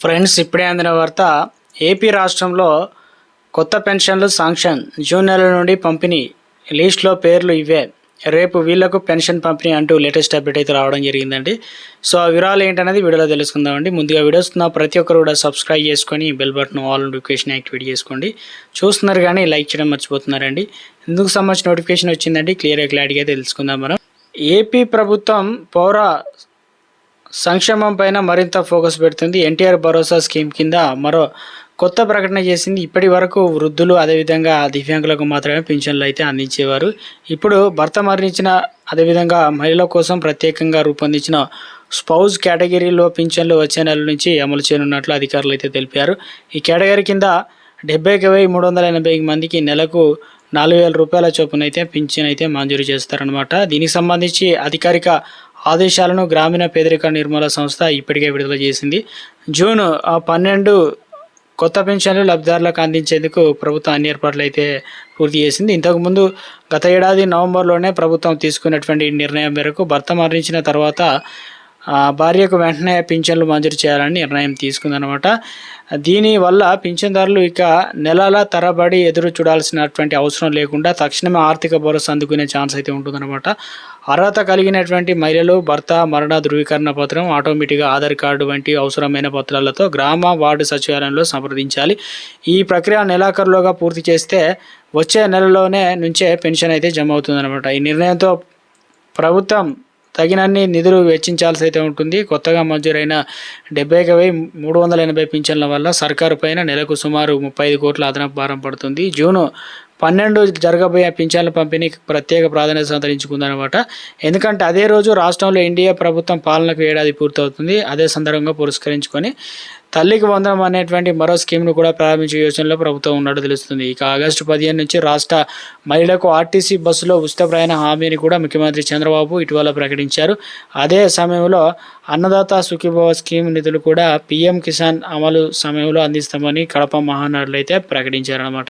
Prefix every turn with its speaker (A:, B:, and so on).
A: Friends ఇప్పుడే అందిన వార్త ఏపీ రాష్ట్రంలో కొత్త పెన్షన్లు శాంక్షన్. జూన్ నెల నుండి పంపిణీ. లిస్ట్లో పేర్లు ఇవే. రేపు వీళ్ళకు పెన్షన్ పంపిణీ అంటూ లేటెస్ట్ అప్డేట్ అయితే రావడం జరిగిందండి. సో ఆ వివరాలు ఏంటనేది వీడియోలో తెలుసుకుందామండి. ముందుగా వీడియోస్ నా ప్రతి ఒక్కరు కూడా సబ్స్క్రైబ్ చేసుకొని bell button all notification activate చేసుకోండి. చూస్తున్నారు కానీ లైక్ చేయడం మర్చిపోతున్నారండి. ఇందుకు సంబంధించిన నోటిఫికేషన్ వచ్చిందండి. క్లియర్గా క్లారిటీగా తెలుసుకుందాం మనం. ఏపీ ప్రభుత్వం పౌర సంక్షేమం పైన మరింత ఫోకస్ పెడుతుంది. ఎన్టీఆర్ భరోసా స్కీమ్ కింద మరో కొత్త ప్రకటన చేసింది. ఇప్పటి వరకు వృద్ధులు అదేవిధంగా దివ్యాంగులకు మాత్రమే పింఛన్లు అయితే అందించేవారు. ఇప్పుడు భర్త మరణించిన అదేవిధంగా మహిళల కోసం ప్రత్యేకంగా రూపొందించిన స్పౌజ్ కేటగిరీలో పింఛన్లు వచ్చే నెల నుంచి అమలు చేయనున్నట్లు అధికారులు అయితే తెలిపారు. ఈ కేటగిరీ కింద డెబ్బైకి వెయ్యి మూడు వందల ఎనభై మందికి నెలకు నాలుగు వేల రూపాయల చొప్పున అయితే పింఛన్ అయితే మంజూరు చేస్తారనమాట దీనికి సంబంధించి అధికారిక ఆదేశాలను గ్రామీణ పేదరిక నిర్మూలన సంస్థ ఇప్పటికే విడుదల చేసింది. జూన్ ఆ, పన్నెండు కొత్త పెన్షన్లు లబ్ధిదారులకు అందించేందుకు ప్రభుత్వం అన్ని ఏర్పాట్లు అయితే పూర్తి చేసింది. ఇంతకుముందు గత ఏడాది నవంబర్లోనే ప్రభుత్వం తీసుకున్నటువంటి నిర్ణయం మేరకు భర్త మరణించిన తర్వాత భార్యకు వెంటనే పింఛన్లు మంజూరు చేయాలని నిర్ణయం తీసుకుందనమాట దీనివల్ల పింఛన్దారులు ఇక నెలల తరబడి ఎదురు చూడాల్సినటువంటి అవసరం లేకుండా తక్షణమే ఆర్థిక భరోసా అందుకునే ఛాన్స్ అయితే ఉంటుందన్నమాట. అర్హత కలిగినటువంటి మహిళలు భర్త మరణ ధృవీకరణ పత్రం ఆటోమేటిక్గా ఆధార్ కార్డు వంటి అవసరమైన పత్రాలతో గ్రామ వార్డు సచివాలయంలో సంప్రదించాలి ఈ ప్రక్రియ నెలాఖరులోగా పూర్తి చేస్తే వచ్చే నెలలోనే నుంచే పెన్షన్ అయితే జమ అవుతుందన్నమాట. ఈ నిర్ణయంతో ప్రభుత్వం తగినన్ని నిధులు వెచ్చించాల్సి అయితే ఉంటుంది. కొత్తగా మంజూరైన డెబ్బై మూడు వందల ఎనభై పింఛన్ల వల్ల సర్కారు పైన నెలకు సుమారు ముప్పై ఐదు కోట్ల అదనపు భారం పడుతుంది. జూను పన్నెండు జరగబోయే పింఛన్ల పంపిణీకి ప్రత్యేక ప్రాధాన్యత సంతరించుకుందనమాట ఎందుకంటే అదే రోజు రాష్ట్రంలో ఎన్డీఏ ప్రభుత్వం పాలనకు ఏడాది పూర్తవుతుంది. అదే సందర్భంగా పురస్కరించుకొని తల్లికి వందనం అనేటువంటి మరో స్కీమ్ను కూడా ప్రారంభించే యోచనలో ప్రభుత్వం ఉన్నట్టు తెలుస్తుంది. ఇక ఆగస్టు పదిహేను నుంచి రాష్ట్ర మహిళలకు ఆర్టీసీ బస్సులో ఉచిత ప్రయాణ హామీని కూడా ముఖ్యమంత్రి చంద్రబాబు ఇటీవల ప్రకటించారు. అదే సమయంలో అన్నదాత సుఖీభవ స్కీమ్ నిధులు కూడా పీఎం కిసాన్ అమలు సమయంలో అందిస్తామని కడప మహానాడులు అయితే ప్రకటించారన్నమాట.